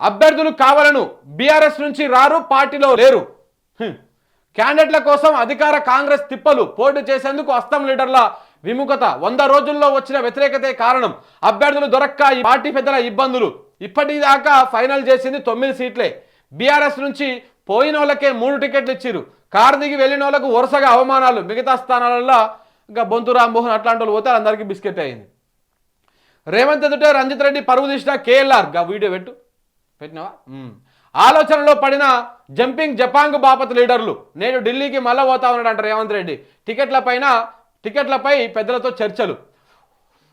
అభ్యర్థులు కావాలను బీఆర్ఎస్ నుంచి రారు పార్టీలో లేరు. క్యాండిడేట్ల కోసం అధికార కాంగ్రెస్ తిప్పలు పోటీ చేసేందుకు అస్తం లీడర్ల విముఖత. వంద రోజుల్లో వచ్చిన వ్యతిరేకతే కారణం అభ్యర్థులు దొరక్క ఈ పార్టీ పెద్దల ఇబ్బందులు. ఇప్పటిదాకా ఫైనల్ చేసింది తొమ్మిది సీట్లే. బీఆర్ఎస్ నుంచి పోయిన వాళ్ళకే మూడు టికెట్లు ఇచ్చిరు కారు దిగి వెళ్ళిన వాళ్ళకు వరుసగా అవమానాలు. మిగతా స్థానాలలో ఇంకా బొంతు రామ్మోహన్ అట్లాంటి వాళ్ళు పోతే అందరికీ బిస్కెట్ అయింది. రేవంత్ ఎదుటే రంజిత్ రెడ్డి పరుగు తీసిన కేఎల్ఆర్. గా వీడియో పెట్టు. పెట్టినావా? ఆలోచనలో పడిన జంపింగ్ జపాంగ్ బాపత్ లీడర్లు. నేను ఢిల్లీకి మళ్ళా పోతా ఉన్నాడు అంటారు రేవంత్ రెడ్డి. టికెట్ల పైన టికెట్లపై పెద్దలతో చర్చలు.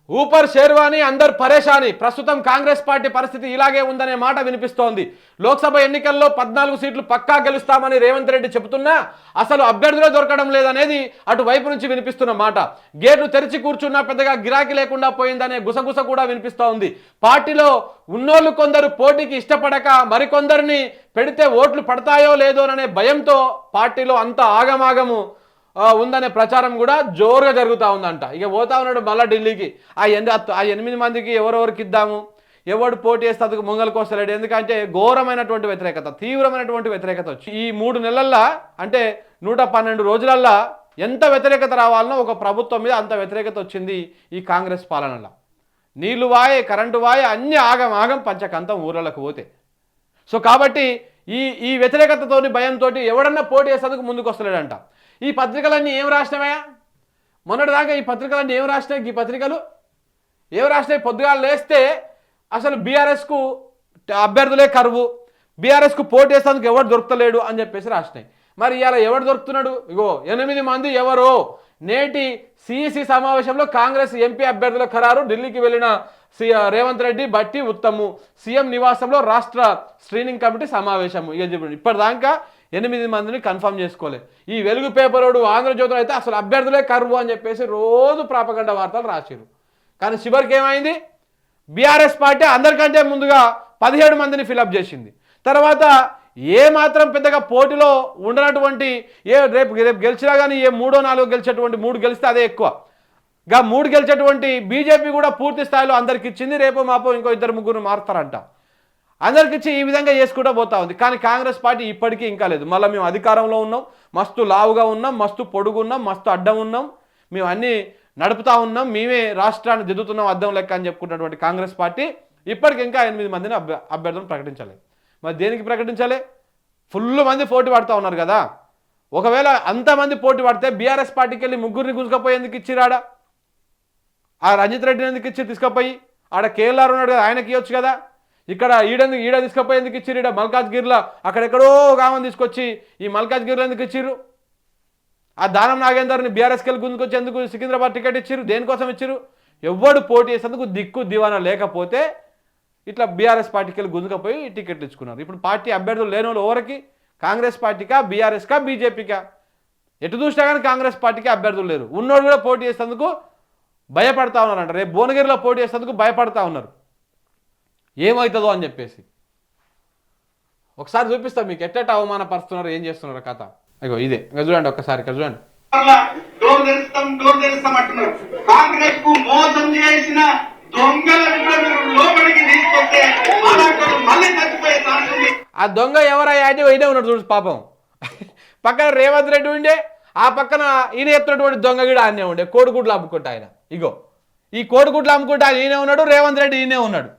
ఊపర్ షేర్వాణి అందరు పరేషాని. ప్రస్తుతం కాంగ్రెస్ పార్టీ పరిస్థితి ఇలాగే ఉందనే మాట వినిపిస్తోంది. లోక్సభ ఎన్నికల్లో పద్నాలుగు సీట్లు పక్కా గెలుస్తామని రేవంత్ రెడ్డి చెబుతున్నా అసలు అభ్యర్థులే దొరకడం లేదనేది అటువైపు నుంచి వినిపిస్తున్న మాట. గేట్లు తెరిచి కూర్చున్నా పెద్దగా గిరాకీ లేకుండా పోయిందనే గుసగుస కూడా వినిపిస్తోంది. పార్టీలో ఉన్నోళ్ళు కొందరు పోటీకి ఇష్టపడక మరికొందరిని పెడితే ఓట్లు పడతాయో లేదో అనే భయంతో పార్టీలో అంత ఆగమాగము ఉందనే ప్రచారం కూడా జోరుగా జరుగుతూ ఉందంట. ఇక పోతా ఉన్నాడు మళ్ళీ ఢిల్లీకి. ఆ ఎన్ని ఆ ఎనిమిది మందికి ఎవరెవరికి ఇద్దాము? ఎవడు పోటీ చేస్తే అందుకు ముంగలకు వస్తలేడు. ఎందుకంటే ఘోరమైనటువంటి వ్యతిరేకత తీవ్రమైనటువంటి వ్యతిరేకత వచ్చి ఈ మూడు నెలల్లో అంటే నూట పన్నెండు రోజులల్లో ఎంత వ్యతిరేకత రావాలనో ఒక ప్రభుత్వం మీద అంత వ్యతిరేకత వచ్చింది ఈ కాంగ్రెస్ పాలనలో. నీళ్ళు వాయే కరెంటు వాయే అన్ని ఆగం ఆగం పంచకంతం ఊర్లకు పోతే. సో కాబట్టి ఈ ఈ వ్యతిరేకతతోని భయంతో ఎవడన్నా పోటీ చేసేందుకు ముందుకు వస్తలేడంట. ఈ పత్రికలన్నీ ఏం రాసినవయా మొన్నటిదాకా ఈ పత్రికలన్నీ ఏం రాసినాయి? ఈ పత్రికలు ఏం రాసినాయి? పొద్దుగాలు లేస్తే అసలు బీఆర్ఎస్కు అభ్యర్థులే కరువు. బీఆర్ఎస్కు పోటీ చేసేందుకు ఎవడు దొరుకుతలేడు అని చెప్పేసి రాసినాయి. మరి ఇవాళ ఎవడు దొరుకుతున్నాడు? ఇగో ఎనిమిది మంది ఎవరు? నేటి సిఈసి సమావేశంలో కాంగ్రెస్ ఎంపీ అభ్యర్థుల ఖరారు. ఢిల్లీకి వెళ్ళిన సి రేవంత్ రెడ్డి బట్టి ఉత్తము. సీఎం నివాసంలో రాష్ట్ర స్క్రీనింగ్ కమిటీ సమావేశము. ఇక చెప్పండి ఇప్పటిదాకా ఎనిమిది మందిని కన్ఫర్మ్ చేసుకోలే. ఈ వెలుగు పేపరోడు ఆంధ్రజ్యోతిలో అయితే అసలు అభ్యర్థులే కరువు అని చెప్పేసి రోజు ప్రాపగండ వార్తలు రాసిరు కానీ చివరికి ఏమైంది? బీఆర్ఎస్ పార్టీ అందరికంటే ముందుగా పదిహేడు మందిని ఫిలప్ చేసింది. తర్వాత ఏ మాత్రం పెద్దగా పోటీలో ఉండనటువంటి ఏ రేపు రేపు గెలిచినా కానీ ఏ మూడో నాలుగో గెలిచేటువంటి మూడు గెలిస్తే అదే ఎక్కువ. గా మూడు గెలిచేటువంటి బీజేపీ కూడా పూర్తి స్థాయిలో అందరికి ఇచ్చింది రేపు మాపో ఇంకో ఇద్దరు ముగ్గురు మారుతారంట. అందరికిచ్చి ఈ విధంగా చేసుకుంటూ పోతా ఉంది. కానీ కాంగ్రెస్ పార్టీ ఇప్పటికీ ఇంకా లేదు. మళ్ళీ మేము అధికారంలో ఉన్నాం. మస్తు లావుగా ఉన్నాం. మస్తు పొడుగున్నాం మస్తు అడ్డం ఉన్నాం. మేము అన్నీ నడుపుతా ఉన్నాం. మేమే రాష్ట్రాన్ని దిద్దుతున్నాం అద్దం లెక్క అని చెప్పుకున్నటువంటి కాంగ్రెస్ పార్టీ ఇప్పటికి ఇంకా ఎనిమిది మందిని అభ్య అభ్యర్థులను ప్రకటించలేదు మరి దేనికి ప్రకటించాలి? ఫుల్ మంది పోటీ పడుతూ ఉన్నారు కదా. ఒకవేళ అంతమంది పోటీ పడితే బీఆర్ఎస్ పార్టీకి వెళ్ళి ముగ్గురిని గుంజుకపోయేందుకు ఇచ్చిరాడా ఆ రంజిత్ రెడ్డిని ఎందుకు ఇచ్చి తీసుకుపోయి? ఆడ కేఎల్ఆర్ ఉన్నాడు కదా ఆయనకి ఇవ్వచ్చు కదా. ఇక్కడ ఈడెందుకు ఈడ తీసుకుపోయి ఎందుకు ఇచ్చిరు ఈడ? మల్కాజ్గిరిలో అక్కడెక్కడో గామని తీసుకొచ్చి ఈ మల్కాజ్గిరిలో ఎందుకు ఇచ్చిర్రు? ఆ దానం నాగేందర్ని బీఆర్ఎస్కి వెళ్ళి గుంజుకొచ్చి ఎందుకు సికింద్రాబాద్ టికెట్ ఇచ్చిరు దేనికోసం ఇచ్చిరు ఎవ్వడు పోటీ చేసేందుకు దిక్కు దివానా లేకపోతే ఇట్లా బీఆర్ఎస్ పార్టీకి వెళ్ళి గుంజుకపోయి టికెట్లు ఇచ్చుకున్నారు. ఇప్పుడు పార్టీ అభ్యర్థులు లేని వాళ్ళు ఎవరికి? కాంగ్రెస్ పార్టీకా బీఆర్ఎస్కా బీజేపీకా ఎటు చూసినా కానీ కాంగ్రెస్ పార్టీకి అభ్యర్థులు లేరు. ఉన్నోడు కూడా పోటీ చేసేందుకు భయపడతా ఉన్నారంట. రేపు భువనగిరిలో పోటీ చేసేందుకు భయపడతా ఉన్నారు. ఏమవుతుందో అని చెప్పేసి. ఒకసారి చూపిస్తా మీకు ఎట్టెట్ట అవమానపరుస్తున్నారు ఏం చేస్తున్నారు కథ. ఇగో ఇదే ఇంకా చూడండి ఒక్కసారి ఇక్కడ చూడండి. డోర్ తెరుస్తాం డోర్ తెరుస్తాం అంటున్నారు. కాంగ్రెస్కు మోసం చేసిన ఆ దొంగ ఎవరయ్యా? అంటే ఈయనే ఉన్నాడు చూడు పాపం. పక్కన రేవంత్ రెడ్డి ఉండే ఆ పక్కన ఈయన ఎత్తున్నటువంటి దొంగ కూడా ఆయనే ఉండే కోడిగుడ్లు అమ్ముకుంటా ఆయన. ఇగో ఈ కోడిగుడ్లు అమ్ముకుంటా ఆయన ఈయనే ఉన్నాడు రేవంత్ రెడ్డి ఈయనే ఉన్నాడు.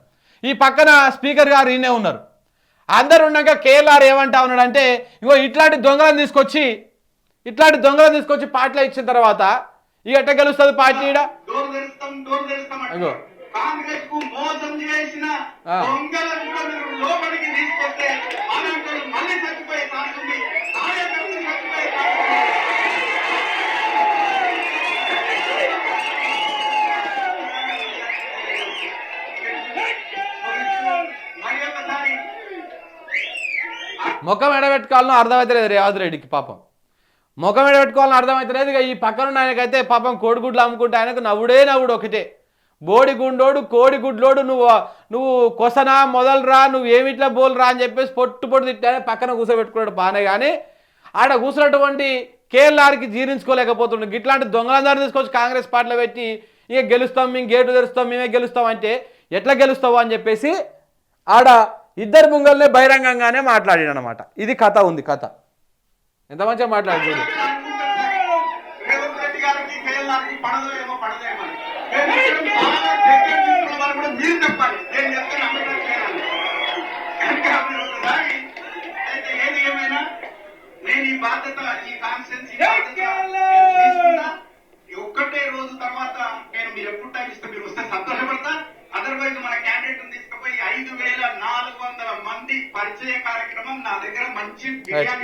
ఈ పక్కన స్పీకర్ గారు ఈయనే ఉన్నారు. అందరు ఉన్నాక కేఎల్ఆర్ ఏమంటా ఉన్నాడు అంటే ఇగో ఇట్లాంటి దొంగలను తీసుకొచ్చి ఇట్లాంటి దొంగలను తీసుకొచ్చి పార్టీలో ఇచ్చిన తర్వాత ఇక ఎట్ట గెలుస్తుంది పార్టీ ఈడ? ముఖం ఎడబెట్టుకోవాలని అర్థమవుతలేదు రేవంత్ రెడ్డికి పాపం. ముఖం ఎడబెట్టుకోవాలని అర్థమవుతలేదు ఇక ఈ పక్కన ఆయనకైతే పాపం కోడిగుడ్లు అమ్ముకుంటే ఆయనకు నవ్వుడే నవ్వుడు ఒకటే. బోడి గుండోడు కోడి గుడ్లోడు నువ్వు నువ్వు కొసనా మొదలురా నువ్వు ఏమిట్లా బోల్రా అని చెప్పేసి పొట్టు పొట్టు తిట్టానే పక్కన కూర్చోబెట్టుకున్నాడు పానే కానీ ఆడ కూర్చున్నటువంటి కేఎల్ఆర్కి జీర్ణించుకోలేకపోతుండే. ఇట్లాంటి దొంగలందరూ తీసుకొచ్చి కాంగ్రెస్ పార్టీలో పెట్టి ఇక గెలుస్తాం మేము గేటు తెరుస్తాం మేమే గెలుస్తాం అంటే ఎట్లా గెలుస్తావు అని చెప్పేసి ఆడ ఇద్దరు ముంగల్నే బహిరంగంగానే మాట్లాడాడు అనమాట ఇది కథ ఉంది కథ. ఎంత మంచిగా మాట్లాడి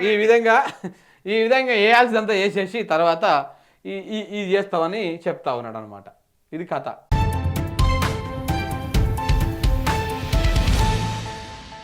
ఈ విధంగా ఈ విధంగా వేయాల్సిందంతా వేసేసి తర్వాత ఈ ఇది చేస్తామని చెప్తా ఉన్నాడు అనమాట ఇది కథ.